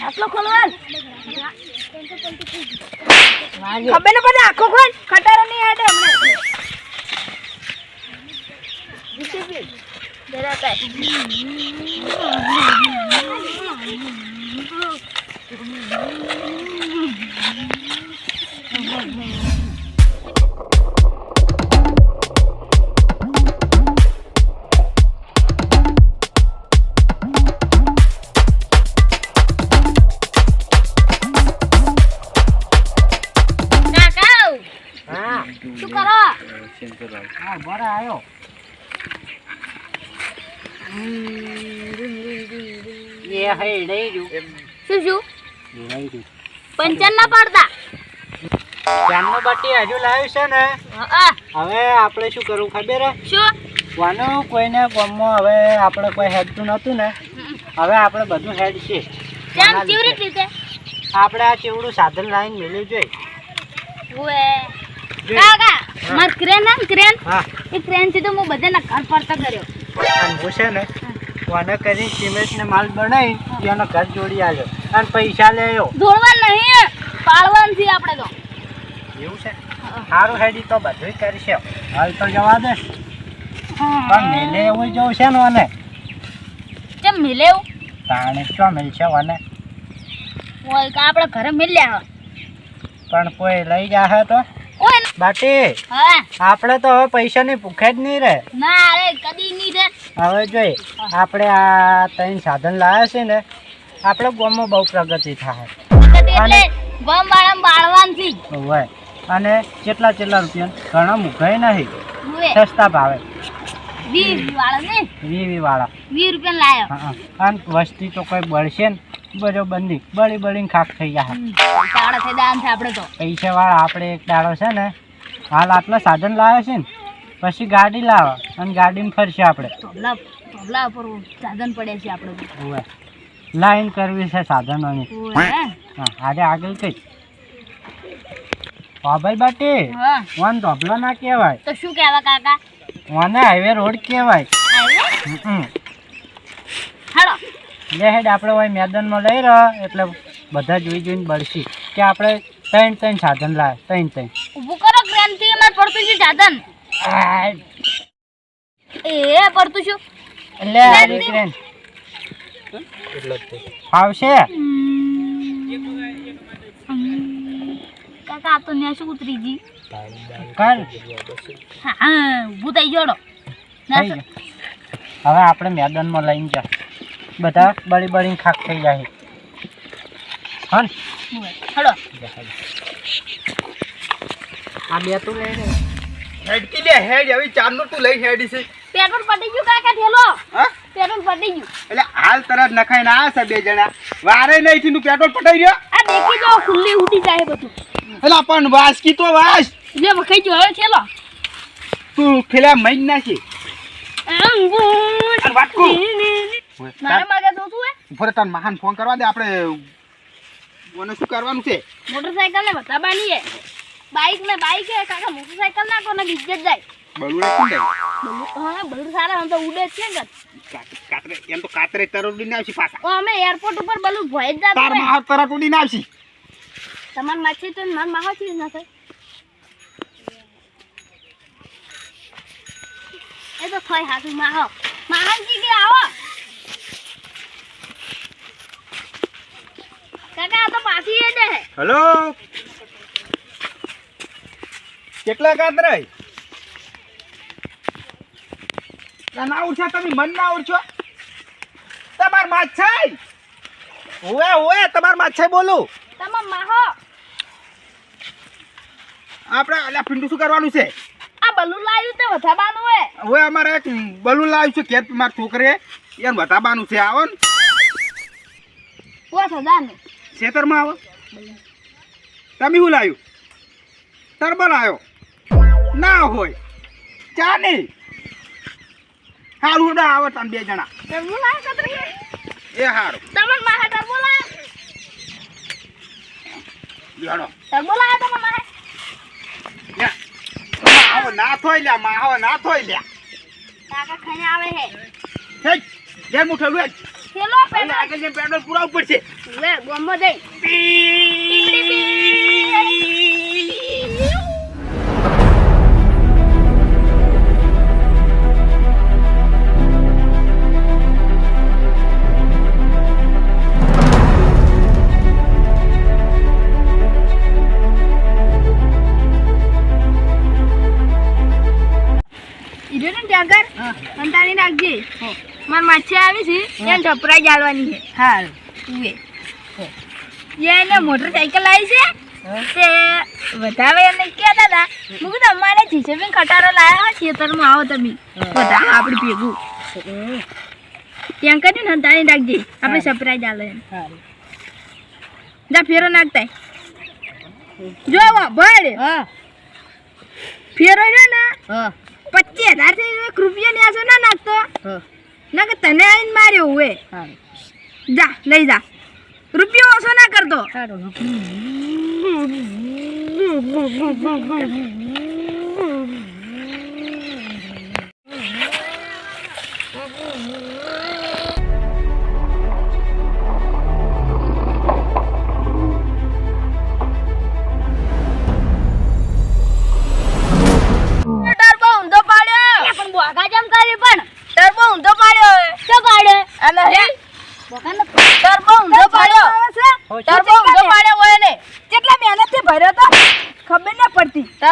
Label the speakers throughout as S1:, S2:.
S1: આટલો ખોલવાન? ખબર ને બધા આખો ખોલ? ખટારો નહીં હાટે અમને ડિસિપ્લિન જરા કાંઈ
S2: હા બરા આવ્યો એ હે રહી રહ્યું
S1: શું શું?
S2: એ રહી રહ્યું
S1: ના પાડતા.
S2: જામનો બાટી હજુ લાવ્યું છે ને? હવે આપણે શું કરવું ખબર
S1: શું?
S2: વાનું કોઈને ગામમાં હવે આપણે કોઈ હેડતું નહોતું ને હવે આપણે બધું હેડ છે આપણે આ ચેવડું સાધન લાવીને મેળવ્યું જોઈએ.
S1: કાકા માર ક્રેન હે ક્રેન
S2: હા.
S1: એ ક્રેનથી તો હું બધાના ઘર ફરતા કર્યો.
S2: અને ભૂસે ને કોને કરી સિમેન્ટ ને માલ બનાવી એનો ઘર જોડી આવ્યો અને પૈસા લેયો
S1: દોડવા નહીં પાડવાનું છે આપણે તો.
S2: એવું છે? સારું હેડી તો બધું કરશે. હાલ તો જવા દે. પણ મેલે એવું જવું છે ને મને
S1: કેમ મિલે એવું?
S2: તાણે શું મળશે મને
S1: કે આપણે ઘરે મિલ્યા
S2: પણ કોઈ લઈ જાહે તો? બાટી આપણે તો હવે પૈસાની ભૂખે જ નહીં
S1: ના કદી રે.
S2: હવે જોઈ આપણે આ ત્રણ સાધન લાવ્યા છે ને આપણે ગોમમાં બહુ પ્રગતિ થાય.
S1: વાળા
S2: હોય અને કેટલા કેટલા રૂપિયા ઘણા મૂકાય નહીં. સસ્તા ભાવે.
S1: વીસ વાળા ને? રૂપિયા
S2: વસ્તી તો કોઈ બળશે ને. બધો બંધી બળી બળીને ખાક થઈ જાય.
S1: દાન છે આપણે તો.
S2: પૈસા વાળા આપણે એક દાડો છે ને હાલ આટલા સાધન લાવે છે ને પછી ગાડી લાવે અને ગાડીમાં ફરશે આપણે.
S1: તબલા તબલા પર સાધન પડે છે આપણે.
S2: લાઈન કરવી છે સાધનોની. હા આજે આગળ કઈ. ભાઈ બાટી વન ના કહેવાય.
S1: તો શું કહેવા કાકા?
S2: હાઈવે રોડ કહેવાય.
S1: હાલો.
S2: લે હેડ આપણે હોય મેદાનમાં લઈ રહ્યો એટલે બધા જોઈ જોઈને બળશી. કે આપણે ત્રણ ત્રણ સાધન લાવે ત્રણ ત્રણ.
S1: ઊભું કરો ક્રેનથી અમારે પડતું છે સાધન. એ પડતું છું
S2: એટલે આ ક્રેન આવશે
S1: કાકા આ તો ન્યા શું ઉતરી ગઈ?
S2: કર.
S1: હા ઉભું ઊભું થઈ જોડો.
S2: હવે આપણે મેદાનમાં લઈને જા. બધા બળી બળીને ખાક થઈ જાય. હન
S1: હડો.
S2: આ બે તું લઈ
S3: હેડકી લે હેડ. હવે ચારનો તું લઈ હેડી છે.
S1: પેટ્રોલ પટી ગયું કાકા ઠેલો. પેટ્રોલ પટી ગયું.
S3: એટલે હાલ તરત નખાઈ ના છે બે જણા. વારે નહીં થી તું પેટ્રોલ પટાઈ રહ્યો.
S1: આ દેખી જો ખુલ્લી ઉડી જાય બધું.
S3: એટલે પણ વાસકી તો વાસ.
S1: લે વખાઈ જો હવે ઠેલો.
S3: તું ખેલા મઈ અને વાટકો
S1: મારા હે
S3: મહાન ફોન કરવા દે. આપણે મને શું કરવાનું છે?
S1: મોટરસાઇકલ ને બતાવવાની હે બાઈક ને બાઈક હે કાકા મોટરસાઇકલ ના કોને ઇજ્જત જાય.
S3: બલુડે કોણ જાય?
S1: હા બલુ સારા આમ તો ઉડે છે ને
S3: કાતરે એમ તો કાતરે તરત ઉડીને આવશે પાછા.
S1: અમે એરપોર્ટ ઉપર બલુ ભોય જ
S3: તાર
S1: જાતો
S3: તરત ઉડીને આવશે.
S1: તમાર માછી તો માર માહો થી ના થાય એ તો થોય હાથું માહો. માહનજી કે આવો. કાકા આ તો પાછી એ દે.
S3: હલો? કેટલા કાતરાય? ના ઉઠ્યા તમે મન ના ઉઠશો તમાર માછાઈ? ઓએ ઓએ તમાર માછાઈ બોલું.
S1: તમાર માહો.
S3: આપણે અલ્યા પિંડુ શું કરવાનું છે?
S1: આ બલૂન લાવ્યું તે વધાવાનું હે
S3: હવે અમારે એક બલૂન લાવ્યું છે ખેત મારા છોકરે એને બતાવવાનું છે આવો ને.
S1: પોસ હજારનું
S3: ખેતરમાં આવો. તમે શું લાવ્યું? ટર્બલ આવ્યો. ના હોય. ચા નહીં. હારું ના આવે તમે બે જણા. એ હારું.
S1: તમાર માહે ટર્બો લાવ્યો
S3: હેડો
S1: ટર્બો લાવ્યો તમાર માહે
S3: લે ના થોય લ્યા માવો ના થોય લ્યા.
S4: કાકા ખાઈ આવે હે.
S3: હેટ, જે મુઠો લે
S4: પેલો પેલો
S3: આગળ જે પેટ્રોલ પુરાવું પડશે.
S4: લે ગોમો જઈ ઈજો ને ત્યાં આગળ અંતાણી રાખજે માર માછી આવી છે. એને ઢપરાઈ જાળવાની છે.
S2: હાલ
S4: ઉવે એને મોટરસાઇકલ આવી છે. તે વધારે એને કહેતા હતા. હું કીધું અમારે જીજેબીન ખટારો લાવ્યા ખેતરમાં આવો તમે. બધા આપણે ભેગું. ત્યાં કરીને તાણી રાખજે આપણે સરપ્રાઈઝ ચાલો એમ. જા ફેરો નાખતા જો
S2: હા.
S4: ફેરો છે ને
S2: હા.
S4: પચીસ હજાર રૂપિયા ને આસો ના નાખતો.
S2: હા.
S4: ના કે તને આવીને માર્યો હુએ જા લઈ જા. રૂપિયો ઓછો ના કરતો.
S2: સારું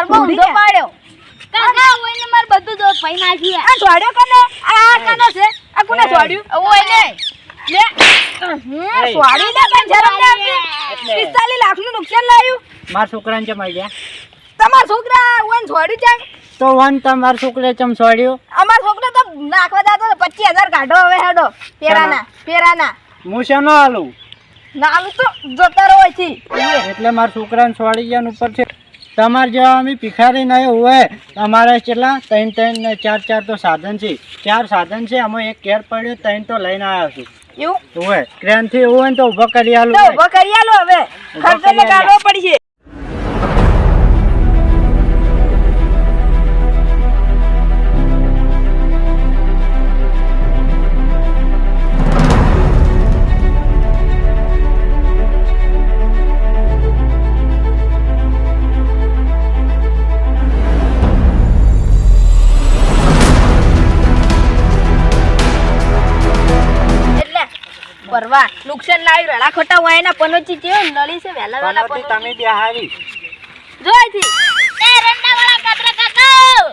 S4: ટર્બો ઊંધો પાડ્યો. કાકા હોય માર બધું દો પૈ નાખી આ છોડ્યો કને? આ કને છે? આ કોને છોડ્યું લે. છોડી શરમ ના આવતી 45 લાખનું નુકસાન લાવ્યું
S2: મારા છોકરાને ચમાઈ ગયા?
S4: તમારા છોકરા હોય ને છોડ્યું છે
S2: તો વન તમારા છોકરે ચમ છોડ્યું
S4: અમાર છોકરો તો નાખવા જતો પચીસ હજાર કાઢો હવે હેડો. પેરાના પેરાના.
S2: હું શેનો હાલું?
S4: ના આલું તો જતા રહો છે
S2: એટલે મારા છોકરાને છોડી ગયા ઉપર છે. તમારે જેવા અમે ભિખારી નહીં હોય અમારે કેટલા? ત્રણ ત્રણ ને ચાર ચાર તો સાધન છે. ચાર સાધન છે. અમે એક કેર પડ્યો ત્રણ તો લઈને આવ્યા છું.
S4: એવું?
S2: હોય ક્રેનથી એવું હોય ને તો ઊભો કરી આલો
S4: ઊભો કરી આલો હવે. ખર્ચો. કાઢવો પડશે. પરવા નુકસાન લાવી રડા ખોટા હોય એના પનોચી જેવો નળી છે વેલા વેલા
S2: પનોચી
S4: પનો
S2: તમે બિહારી
S4: જોઈથી એ રંડા વાળા કાતરા કાકા!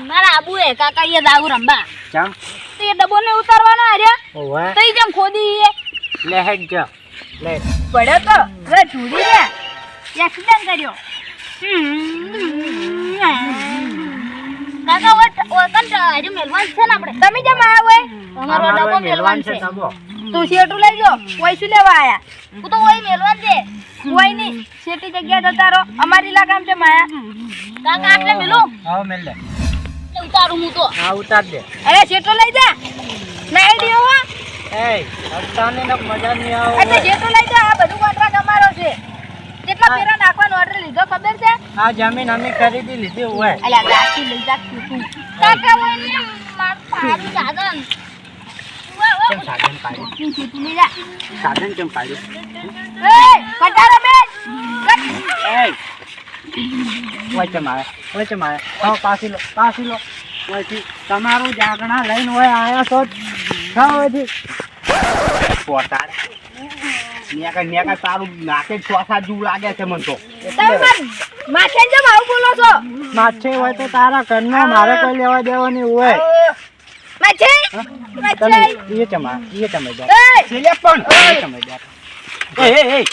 S4: મારા આબુ એ કાકા એ દાવ રંબા
S2: જામ.
S4: તે ડબો ને ઉતારવાનો આર્યા
S2: હોય
S4: તઈ જેમ ખોદી એ.
S2: લે હેડ જા. લે.
S4: પડ્યો તો. રે ઢૂડી રે એક્સિડન્ટ કર્યો. કાકા ઓકન હજુ મેલવાન છે ને આપણે. તમે જેમ આયા હોય અમારો ડબો
S2: મેલવાન છે તબો
S4: તું શેટું લઈ જો કોઈ શું લેવા આયા? હું તો કોઈ મેલવાન છે કોઈ નહીં શેટી જગ્યા જતા રહો. અમારી લાગામ છે માયા. કાકા આટલે મેલું?
S2: હા મેલ લે.
S4: ઉતારું હું તો.
S2: હા ઉતાર દે.
S4: અરે શેટો લઈ જા. નહીં દેવો
S2: એ રસ્તાની ને મજા નહીં આવે.
S4: એટલે શેટો લઈ જા. આ બધું કોન્ટ્રાક્ટ અમારો છે. કેટલા પેરા નાખવાનો ઓર્ડર લીધો ખબર છે?
S2: આ જમીન અમે ખરીદી લીધી હોય.
S4: અલ્યા ગાડી લઈ જા તું કાકા ને માર પાડી સાધન.
S2: કેમ સાધન પાડ્યું? સાધન પાડ્યું? પાસી લો પાસી લો. પછી તમારું જાગણા લઈને હોય આયા તો
S3: પોતાર નેકા નેકા તારું નાકે છોસા જેવું લાગે છે મને તો.
S4: માછે માર માથે જેમ આવું બોલો છો?
S2: માછે હોય તો તારા ઘરના મારે કોઈ લેવા દેવાની હોય. તમે એ ચમા એ ચમે
S4: એ!
S3: છેલ્લે પણ!
S2: એ! ચમે જા.
S3: એ એ એ!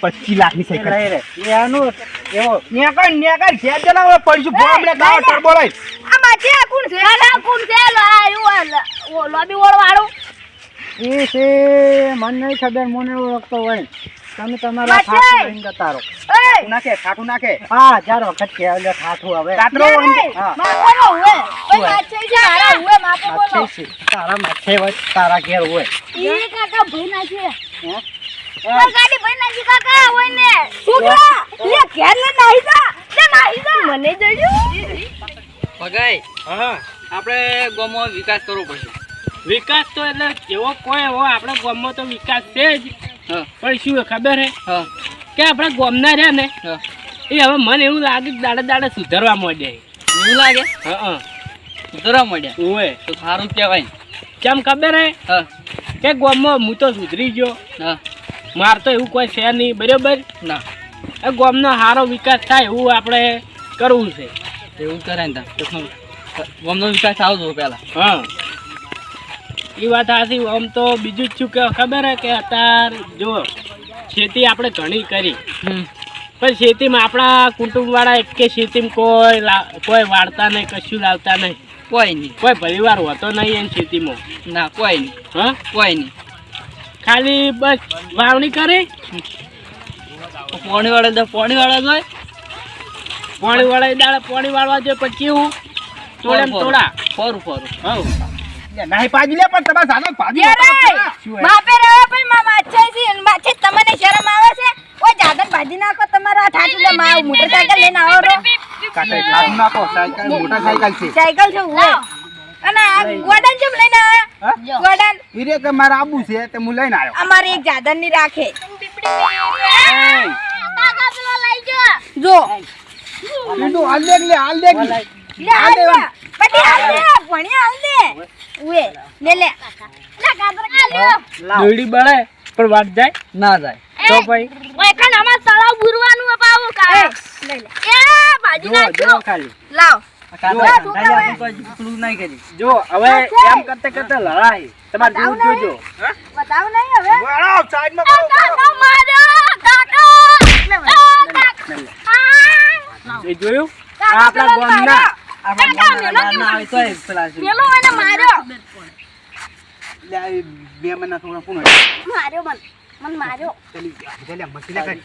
S3: પચીસ લાખની સાયકલ.
S2: લઈ રે એનું એવો
S3: નેકા નેકા ઘેર જણા પડશું. બોમ્બલે ગાવ ટર્બો લઈ.
S4: આ આ કોણ છે. આ કોણ છે. લો આ લોબી વોળ વાળું
S2: એ છે મને નહીં ખબર મને ઓળખતો હોય. તમે તમારા ખાટું લઈને જતા રહો.
S4: એ!
S3: નાખે ખાટું નાખે.
S2: હા ચાર વખત કે એટલે ખાતું હવે.
S3: કાતરો
S2: હા.
S4: માપવાનો હુએ ઓય માછે છે મારા હુએ માપો બોલો
S2: છે તારા માછે હોય તારા ઘેર હોય.
S4: ઈ કાકા ભાઈ ના છે.
S2: હે?
S4: ગાડી ભઈ ના છે કાકા હોય ને છોકરા લે ઘેર લે નાહી જા. લે નાહી જા. મને જડ્યું?
S5: ભગાઈ
S2: હા
S5: આપણે ગામમાં વિકાસ કરવો પડશે.
S6: વિકાસ તો એટલે એવો કોઈ એવો આપણે ગામમાં તો વિકાસ છે જ. પણ શું ખબર હે?
S5: હા.
S6: કે આપણા ગોમના રહ્યા ને
S5: હા.
S6: એ હવે મને એવું લાગે કે દાડા દાડા સુધારવા માંડ્યા
S5: એવું લાગે?
S6: હા હા.
S5: સુધરવા મળ્યા
S6: ઓય
S5: તો સારું કહેવાય.
S6: કેમ ખબર હે?
S5: હા.
S6: કે ગોમમાં હું તો સુધરી ગયો.
S5: હા.
S6: માર તો એવું કોઈ છે નહીં બરાબર?
S5: ના.
S6: એ ગોમનો સારો વિકાસ થાય એવું આપણે કરવું છે.
S5: એવું કરે ને ગોમનો ગામનો વિકાસ આવતો પહેલાં.
S6: હા. એ વાત સાચી આમ તો બીજું જ છું કે ખબર હે કે અત્યારે જો ખેતી આપણે ઘણી કરી. પણ ખેતીમાં આપણા કુટુંબવાળા એક કે ખેતીમાં કોઈ કોઈ વાળતા નહીં કશું લાવતા નહીં.
S5: કોઈ નહીં.
S6: કોઈ પરિવાર હોતો નહીં એમ ખેતીમાં.
S5: ના કોઈ નહીં.
S6: હા?
S5: કોઈ નહીં.
S6: ખાલી બસ વાવણી કરી.
S5: પોણી વાળા તો પોણી વાળા હોય.
S6: પાણી વાળા દાડા પોણી વાળવા જોઈએ પછી કેવું થોડા તોડા.
S5: ફરું ફરું.
S6: હવ.
S3: નહીં પાજી લે પણ તમારે સાનો પાજી
S4: યાર બાપે રે ભાઈ મા માછે છે માછે તમને શરમ આવે છે? ઓય જાદન ભાજી નાખો તમારા ઠાઠું લે માં મોટરસાઇકલ લઈને આવો રો
S3: કાકા નાખો સાયકલ મોટા છે.
S4: સાયકલ છે ઉવે અને આ ગોડન જેમ લઈને
S3: હા?
S4: આવ્યા ગોડન
S3: હીરે કે મારે આબુ છે તે હું લઈને આવ્યો
S4: અમારે એક જાદનની રાખે જો.
S3: તું હાલ દેખ લે હાલ દેખ લે.
S4: લે હાલ દે બટી હાલ દે ભણ્યા હાલ દે ઉવે લે લે. લે કાતરા લ્યો.
S6: દોડી બળે પણ વાત જાય
S5: ના જાય.
S6: તો ભાઈ?
S4: ઓય ખાન અમાર તળાવ બુરવાનું અપાવો કા. લઈ લે. એ ભાજી
S6: જુઓ
S4: નાખજો.
S6: જુઓ ખાલી.
S4: લાવ. ના,
S6: જો હવે એમ કરતે કરતે લડાય તમારે જેવું જોજો.
S4: બતાવ નહીં હવે.
S3: સાઈડમાં
S4: કાકા
S6: એ જોયું? આ આપણા ગામના.
S3: બે મહિના થોડા કોણ
S4: માર્યો મન મન માર્યો
S3: ચલી ગયા. લે, લે, મસીલા કરી.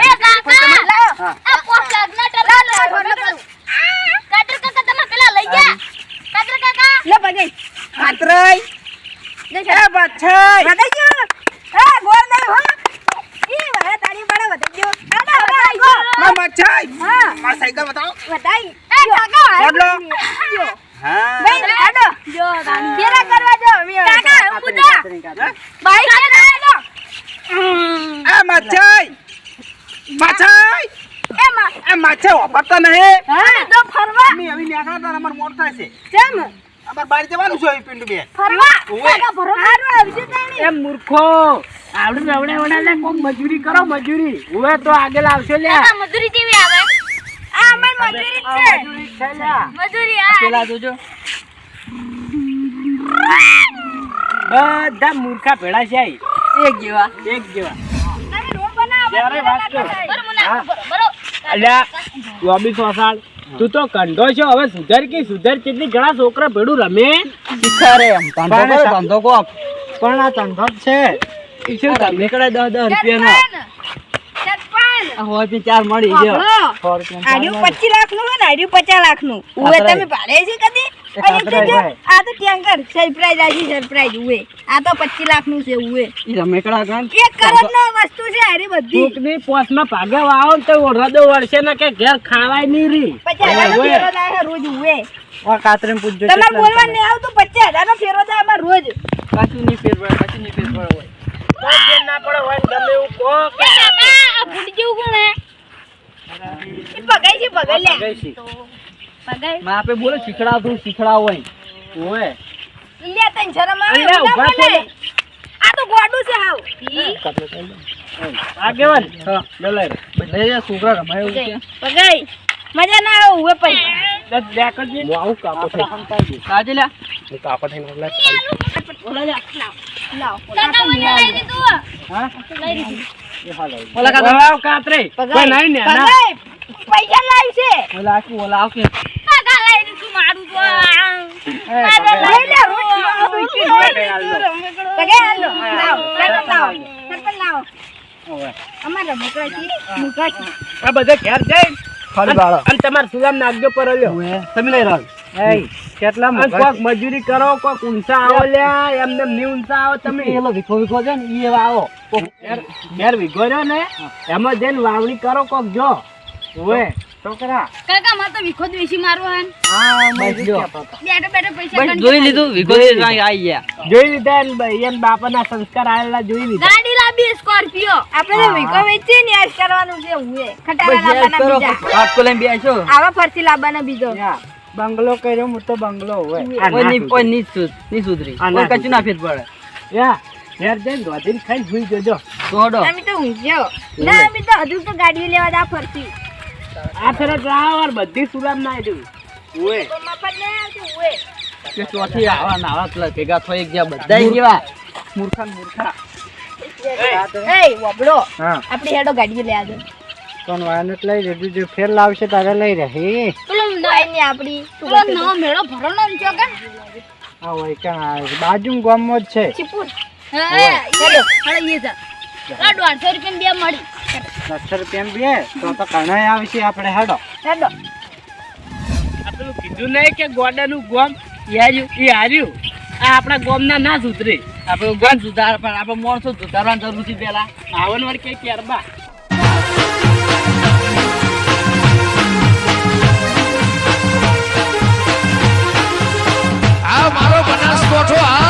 S4: એ કાકા લઈ ગયા કાટર કાકા લે ભગે
S3: કાતરાઈ
S4: એ
S3: બચ્ચાઈ
S4: વધી ગયો એ ગોળ નહીં હો ઈ વાળા તાળી પાડે વધી ગયો આના વધાઈ ગયો
S3: માં બચ્ચાઈ
S4: હા
S3: માર સાયકલ બતાવો
S4: વધાઈ એ કાકા
S3: ઓડલો. હા
S4: ભાઈ આડો જો કેરા કરવા જો અમે કાકા પૂજા બાઈક કે
S3: આ મચ્છાઈ મચ્છાઈ
S4: એ
S3: મચ્છાઈ વાપરતા નહીં.
S4: હા? તો ફરવા?
S3: અમે હવે નીકળતા અમાર મોડ થાય છે.
S4: કેમ
S3: અમાર બારી જવાનું છે પિંડુ બેન.
S4: ફરવા. કાકા ફરવા હારું આવશે તાણી.
S6: એ મૂર્ખો. આવડું રવડે વડે લે કોક મજૂરી કરો મજૂરી. હવે તો આગળ આવશે લે.
S4: મજૂરી કેવી આવે? આ અમાર મજૂરી છે.
S6: મજૂરી છે લ્યા.
S4: મજૂરી આ
S5: પેલા જોજો.
S6: બધા મૂર્ખા ભેળા છે.
S5: એક જેવા.
S6: એક જેવા. વાત કર.
S4: બરોબર?
S6: અલ્યા તું તો કંડો છો. હવે સુધર કે સુધર કેટલી ઘણા છોકરા ભેડું રમે?
S5: શીખારે એમ. ધંધો
S2: પણ આ ધંધો છે.
S5: ઈ શું દસ દસ રૂપિયાના. હોય બી ચાર મળી ગયો.
S4: આડ્યું પચીસ લાખનું હોય ને આડ્યું પચાસ
S5: લાખનું
S4: તમે ભાડે છે કદી? તો આ તો ટેન્કર સરપ્રાઈઝ આજી સરપ્રાઈઝ ઉવે. આ તો પચીસ લાખનું છે ઉવે.
S5: ઈ રમેકડા ગણ
S4: એક કરોડ નો વસ્તુ છે હારી બધી.
S6: કોકની પોસમાં ભાગે વાવો તો ઓરડો વળશે ને કે ઘેર ખાવાય નહીં રી.
S4: પચાસ નો ફેરો થાય રોજ ઉવે.
S2: આ કાતરીને પૂછજો
S4: તમારે બોલવા નહીં આવતું પચાસ હજાર નો ફેરો થાય અમારે રોજ.
S5: કશું નહીં ફેર પડે કશું નહીં ફેર પડે હોય
S6: ના પડે હોય ગમે એવું કહો કે
S4: ભૂલી જેવું કોણ પગાઈ છે પગાઈ લે.
S6: ગઈ છી.
S4: પગાઈ
S5: માં આપે બોલો શીખડાવતું શીખડાવ હોય
S6: ઓવે.
S4: લે તને શરમ આવે
S6: ઊભા થઈને.
S4: આ તો ગોડું છે હાવ.
S6: આગેવાન.
S5: હા
S6: બોલાય રે.
S5: જે છોકરા રમાય એવું છે
S4: પગાઈ મજા ના આવે ઉવે પણ.
S6: દસ બેક જ હું આવું કાપો થઈ.
S5: કાજે લ્યા
S6: હું કાપો થઈને બોલાય.
S4: કાકા મને લઈ દીધું
S6: હા?
S4: લઈ દીધું
S6: એ હા લઈ
S5: ઓલા કાકા.
S6: કાતરે. કોઈ નહીં ને, ના.
S4: પૈસા લાવી છે
S5: ઓલા આખું ઓલા આવશે.
S6: આ બધે ઘેર જઈ અને તમારે સુલામ નાખજો પર
S3: તમે લઈ રહ્યો
S2: કેટલા
S6: કોક મજૂરી કરો કોક ઊંચા આવો લ્યા એમને ની ઊંચા આવો તમે.
S2: પેલો વિખો ભીખો છે ને ઈ એવા આવો.
S6: ઘેર વિખો રહ્યો ને એમાં જઈને વાવણી કરો કોક જો. ઓએ
S2: છોકરા.
S4: કાકા મારે તો વિખો દ્વેષી મારવો હે.
S2: આ
S5: બસ જો.
S4: બેઠો બેઠો પૈસા
S5: બસ જોઈ લીધું વિગો આવી ગયા.
S6: જોઈ લીધા ને ભાઈ બાપાના સંસ્કાર આયેલા જોઈ લીધા.
S4: ગાડી લાવી સ્કોર્પિયો. આપણે વિખો વેચી ને યાદ કરવાનું છે હુએ ખટારા લાવવાના બીજા.
S5: આપકો લઈને બેસો.
S4: આવા ફરતી લાવવાના બીજો.
S2: બંગલો કર્યો મોટો બંગલો હોય.
S5: કોઈ
S6: ના
S5: ની કોઈ ની સુધ- ની સુધરી. કોઈ કચું ના ફેર પડે.
S6: યા ઘેર જઈને રોધીને ખાઈને સુઈ જજો.
S5: તો
S4: અમે તો ઊંઘ્યો. ના અમે તો હજુ તો ગાડી લેવા દા ફરતી
S6: આ તરત ડ્રાઈવર બધી સુરામ ના આવી ઓએ
S5: કે ચોથી આવા નાવા કલા ભેગા થઈ ગયા બધા કેવા?
S6: મૂર્ખા મૂર્ખા.
S4: એ વબડો
S2: હા.
S4: આપણી હેડો ગાડી લઈ દે
S2: કોણ વાયનટ લઈ રેડી જે ફેર લાવશે તારે લઈ રહે.
S4: પેલો નાઈ ની આપડી પેલો નો મેળો ભરવાનો ને કે.
S2: આ હોય કાં બાજુ ગામમાં જ છે.
S4: ચીપુર. હા હેડો હેડો એ જા. આ દોઢસો રૂપિયા બે મળી.
S2: સત્તર રૂપિયા બે તો તો ઘણા આવશે આપણે હેડો.
S4: હેડો.
S6: પેલું કીધું નહીં કે ગોડાનું ગોમ એ હાર્યું એ હાર્યું. આ આપણા ગોમના ના સુધરે.
S5: આપણે ગોમ સુધાર પણ આપણે માણસો સુધારવાની જરૂર છે પેલા
S6: આવન વાર કે ત્યારબા
S7: આ મારો બનાસકોઠો આ